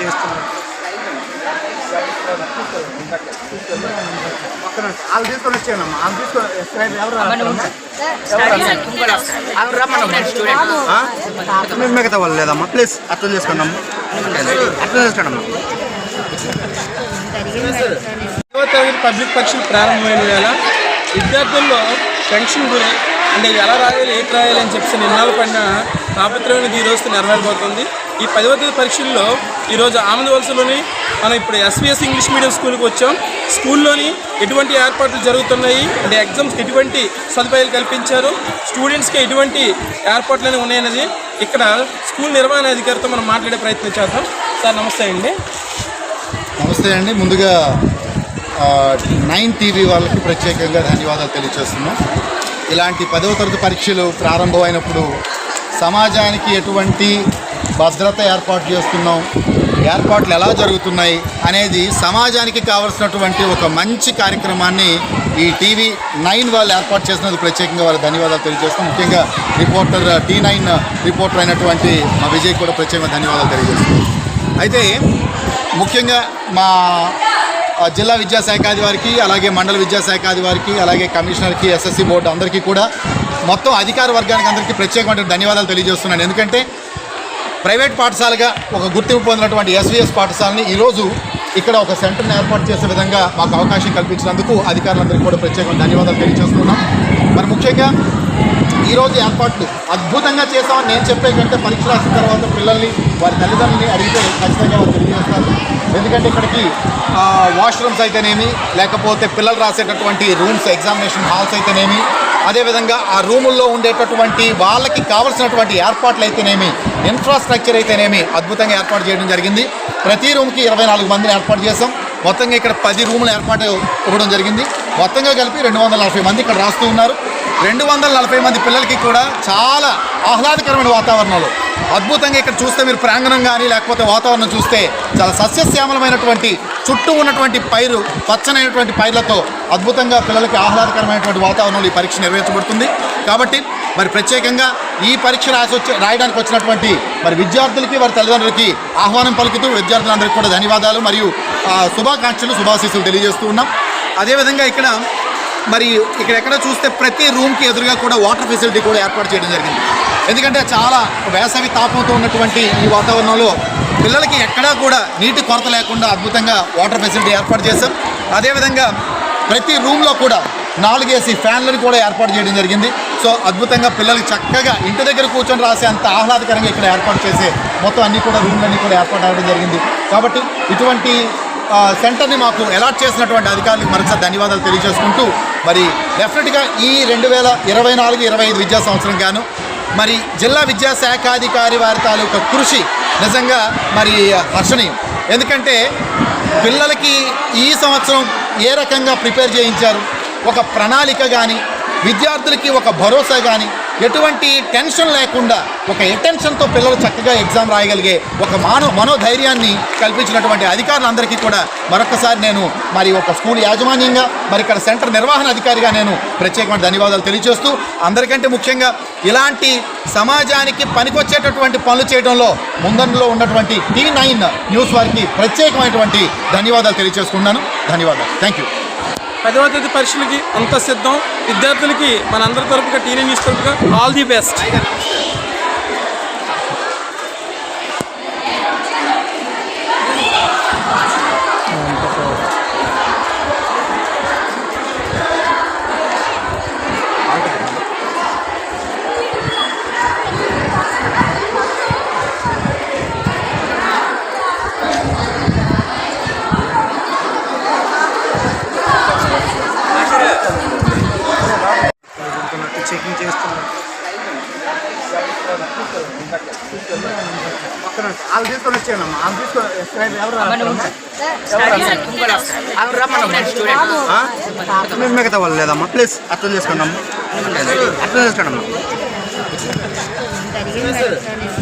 చేస్తున్నాం. పక్కన వాళ్ళు తీసుకొని వచ్చానమ్మా వాళ్ళు తీసుకొని ఎవరు మిగతా వాళ్ళు లేదమ్మా. ప్లీజ్ అర్థం చేసుకోండి అమ్మా. అర్థం చేసుకోండి అమ్మా. ఐదవ తరగతి పబ్లిక్ పరీక్షలు ప్రారంభమైన వేళ విద్యార్థుల్లో టెన్షన్ గురి అంటే ఎలా రాయాలి ఏంటి రాయాలి అని చెప్పి నిన్నాళ్ళు పడిన తాపత్రయం అనేది ఈ రోజుతో నెరవేరబోతుంది. ఈ పదవ తరగతి పరీక్షల్లో ఈరోజు ఆనంద వలసలోని మనం ఇప్పుడు ఎస్విఎస్ ఇంగ్లీష్ మీడియం స్కూల్కి వచ్చాం. స్కూల్లోని ఎటువంటి ఏర్పాట్లు జరుగుతున్నాయి? అంటే ఎగ్జామ్స్కి ఎటువంటి సదుపాయాలు కల్పించారు? స్టూడెంట్స్కి ఎటువంటి ఏర్పాట్లు అనేవి ఉన్నాయనేది ఇక్కడ స్కూల్ నిర్వహణ అధికారితో మనం మాట్లాడే ప్రయత్నం చేద్దాం. సార్ నమస్తే అండి. నమస్తే అండి. ముందుగా నైన్ టీవీ వాళ్ళకి ప్రత్యేకంగా ధన్యవాదాలు తెలియజేస్తున్నాం. ఇలాంటి పదవ తరగతి పరీక్షలు ప్రారంభమైనప్పుడు సమాజానికి ఎటువంటి భద్రత ఏర్పాటు చేస్తున్నాం. ఏర్పాట్లు ఎలా జరుగుతున్నాయి అనేది సమాజానికి కావలసినటువంటి ఒక మంచి కార్యక్రమాన్ని ఈ టీవీ నైన్ వాళ్ళు ఏర్పాటు చేసినందుకు ప్రత్యేకంగా వారికి ధన్యవాదాలు తెలియజేస్తాం ముఖ్యంగా రిపోర్టర్ టీ నైన్ రిపోర్టర్ అయినటువంటి మా విజయ్ కూడా ప్రత్యేకంగా ధన్యవాదాలు తెలియజేస్తాం. అయితే ముఖ్యంగా మా జిల్లా విద్యాశాఖాధివారికి అలాగే మండల విద్యాశాఖాధివారికి అలాగే కమిషనర్కి ఎస్ఎస్సి బోర్డు అందరికీ కూడా మొత్తం అధికార వర్గానికి అందరికీ ప్రత్యేకమైన ధన్యవాదాలు తెలియజేస్తున్నాను. ఎందుకంటే ప్రైవేట్ పాఠశాలగా ఒక గుర్తింపు పొందినటువంటి ఎస్విఎస్ పాఠశాలని ఈరోజు ఇక్కడ ఒక సెంటర్ని ఏర్పాటు చేసే విధంగా మాకు అవకాశం కల్పించినందుకు అధికారులందరికీ కూడా ప్రత్యేకంగా ధన్యవాదాలు తెలియజేస్తున్నాం. మరి ముఖ్యంగా ఈరోజు ఏర్పాట్లు అద్భుతంగా చేసామని నేను చెప్పే కంటే పరీక్ష రాసిన తర్వాత పిల్లల్ని వారి తల్లిదండ్రులని అడిగితే ఖచ్చితంగా వారు తెలియజేస్తారు. ఎందుకంటే ఇక్కడికి వాష్రూమ్స్ అయితేనేమి లేకపోతే పిల్లలు రాసేటటువంటి రూమ్స్ ఎగ్జామినేషన్ హాల్స్ అయితేనేమి అదేవిధంగా ఆ రూముల్లో ఉండేటటువంటి వాళ్ళకి కావలసినటువంటి ఏర్పాట్లు అయితేనేమి ఇన్ఫ్రాస్ట్రక్చర్ అయితేనేమి అద్భుతంగా ఏర్పాటు చేయడం జరిగింది. ప్రతి రూమ్కి ఇరవై నాలుగు మందిని ఏర్పాటు చేసాం మొత్తంగా ఇక్కడ పది రూములు ఏర్పాటు ఇవ్వడం జరిగింది. మొత్తంగా కలిపి రెండు వందల నలభై మంది ఇక్కడ రాస్తూ ఉన్నారు. రెండు వందల నలభై మంది పిల్లలకి కూడా చాలా ఆహ్లాదకరమైన వాతావరణంలో. అద్భుతంగా ఇక్కడ చూస్తే మీరు ప్రాంగణం కానీ లేకపోతే వాతావరణం చూస్తే చాలా సస్యశ్యామలమైనటువంటి చుట్టూ ఉన్నటువంటి పైరు పచ్చనైనటువంటి పైర్లతో అద్భుతంగా పిల్లలకి ఆహ్లాదకరమైనటువంటి వాతావరణంలో ఈ పరీక్ష నిర్వహించబడుతుంది. కాబట్టి మరి ప్రత్యేకంగా ఈ పరీక్ష రాసి వచ్చి రాయడానికి వచ్చినటువంటి మరి విద్యార్థులకి వారి తల్లిదండ్రులకి ఆహ్వానం పలుకుతూ విద్యార్థులందరికీ కూడా ధన్యవాదాలు మరియు శుభాకాంక్షలు శుభాశీస్సులు తెలియజేస్తూ ఉన్నాం. అదేవిధంగా ఇక్కడ మరి ఇక్కడ ఎక్కడ చూస్తే ప్రతి రూమ్కి ఎదురుగా కూడా వాటర్ ఫెసిలిటీ కూడా ఏర్పాటు చేయడం జరిగింది. ఎందుకంటే చాలా వేసవి తాపంతో ఉన్నటువంటి ఈ వాతావరణంలో పిల్లలకి ఎక్కడా కూడా నీటి కొరత లేకుండా అద్భుతంగా వాటర్ ఫెసిలిటీ ఏర్పాటు చేశాం. అదేవిధంగా ప్రతి రూమ్లో కూడా నాలుగేసి ఫ్యాన్లను కూడా ఏర్పాటు చేయడం జరిగింది. సో అద్భుతంగా పిల్లలకి చక్కగా ఇంటి దగ్గర కూర్చొని రాసే అంత ఆహ్లాదకరంగా ఇక్కడ ఏర్పాటు చేసే మొత్తం అన్ని కూడా రూమ్లన్నీ కూడా ఏర్పాటు అవ్వడం జరిగింది. కాబట్టి ఇటువంటి సెంటర్ని మాకు అలాట్ చేసినటువంటి అధికారులకు మరొకసారి ధన్యవాదాలు తెలియజేసుకుంటూ మరి డెఫినెట్గా ఈ రెండు వేల ఇరవై నాలుగు ఇరవై ఐదు విద్యా సంవత్సరం గాను మరి జిల్లా విద్యాశాఖాధికారి వారి తాలూకా కృషి నిజంగా మరి హర్షణీయం. ఎందుకంటే పిల్లలకి ఈ సంవత్సరం ఏ రకంగా ప్రిపేర్ చేయించారు? ఒక ప్రణాళిక కానీ విద్యార్థులకి ఒక భరోసా కానీ ఎటువంటి టెన్షన్ లేకుండా ఒక ఎటెన్షన్తో పిల్లలు చక్కగా ఎగ్జామ్ రాయగలిగే ఒక మానవ మనోధైర్యాన్ని కల్పించినటువంటి అధికారులందరికీ కూడా మరొకసారి నేను మరి ఒక స్కూల్ యాజమాన్యంగా మరి ఇక్కడ సెంటర్ నిర్వహణ అధికారిగా నేను ప్రత్యేకమైన ధన్యవాదాలు తెలియజేస్తూ అందరికంటే ముఖ్యంగా ఇలాంటి సమాజానికి పనికొచ్చేటటువంటి పనులు చేయడంలో ముందంలో ఉన్నటువంటి టీ నైన్ న్యూస్ వారికి ప్రత్యేకమైనటువంటి ధన్యవాదాలు తెలియజేసుకున్నాను ధన్యవాదాలు. థ్యాంక్ యూ పదవ తేదీ పరీక్షలకి అంత సిద్ధం. విద్యార్థులకి మనందరి తరపుగా టీనే న్యూస్ తరపుగా ఆల్ ది బెస్ట్. వాళ్ళు తీసుకొని వచ్చానమ్మా వాళ్ళు తీసుకొని ఎవరు రాస్తారమ్మా? మిగతా వాళ్ళు లేదమ్మా ప్లీజ్ అర్థం చేసుకోండి అమ్మా అర్థం చేసుకోండి అమ్మా